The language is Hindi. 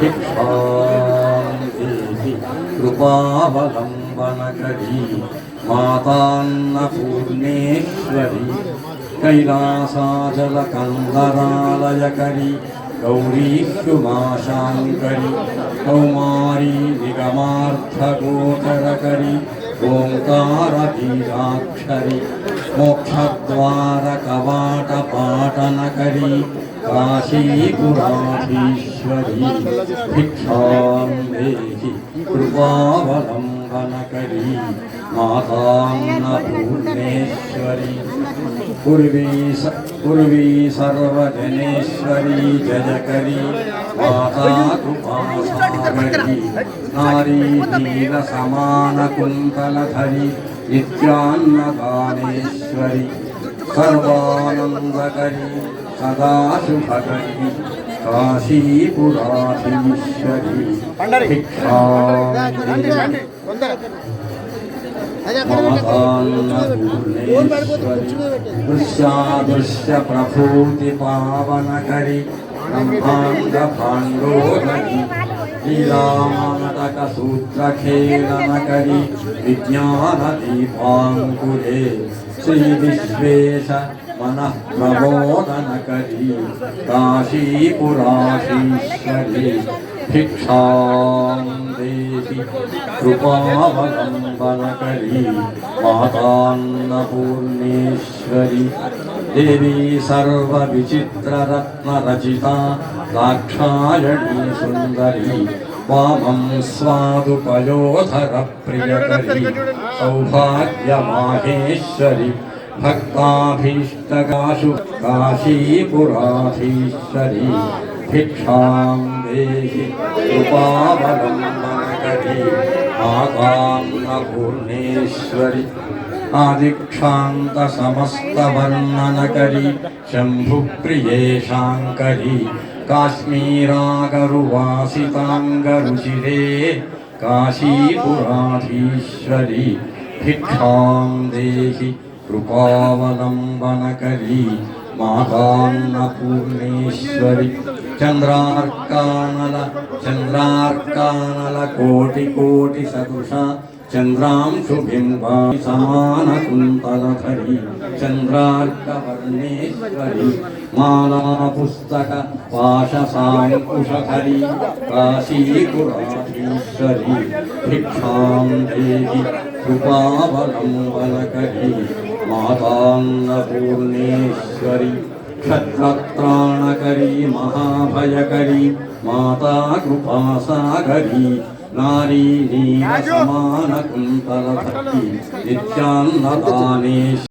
भिक्षां देहि कृपावलम्बनकरी मातान्नपूर्णेश्वरी कैलासाचलकन्दरालयकरी गौरीष्युमाशाङ्करी कौमारी निगमार्थगोचरकरी ओङ्कारबीजाक्षरी मोक्षद्वारकवाटपाटनकरी काशीपुराधीश्वरी भिक्षां देहि कृपावलम्बनकरी मातान्नपूर्णेश्वरी पूर्वी स, पूर्वी पूर्वी सर्वजनेश्वरी जयकरी माता कृपासागरी नारी नीलसमानकुन्तलधरी नित्यान्नदानेश्वरी। सर्वानन्दकरी सदा शुभकरी काशीपुराधीश्वरी। भाण्डोदरि लीलानाटक सूत्रखेलनकरि विज्ञानदीपाङ्कुरे। श्रीविश्वेश मनः प्रबोधनकरी काशीपुराशीश्वरी भिक्षां देहि कृपावलम्बनकरी मातान्नपूर्णेश्वरी देवी सर्वविचित्ररत्नरचिता दाक्षायणी सुन्दरी वामं स्वादुपयोधरप्रियकरी सौभाग्यमाहेश्वरी। भक्ताभीष्टकाशु काशीपुराधीश्वरी भिक्षां देहि कृपावलम्बनकरी मातान्नपूर्णेश्वरि आदिक्षान्तसमस्तवर्णनकरी शम्भुप्रिये शाङ्करी काशीपुराधीश्वरी कृपावलम्बनकरी मातान्नपूर्णेश्वरि, चन्द्रार्कानल चन्द्रार्कानल कोटि सदृशा चन्द्रांशुबिम्बा समानकुन्तलधरी, चन्द्रार्कवर्णेश्वरी, मालापुस्तक पाशसाङ्कुशधरी, काशीपुराधीश्वरी, भिक्षां देहि कृपावलम्बनकरी। मातान्नपूर्णेश्वरी क्षत्रत्राणकरी महाभयकरी माता कृपासागरी नारी नीलसमानकुन्तलधरी नित्यान्नदानेश्वरी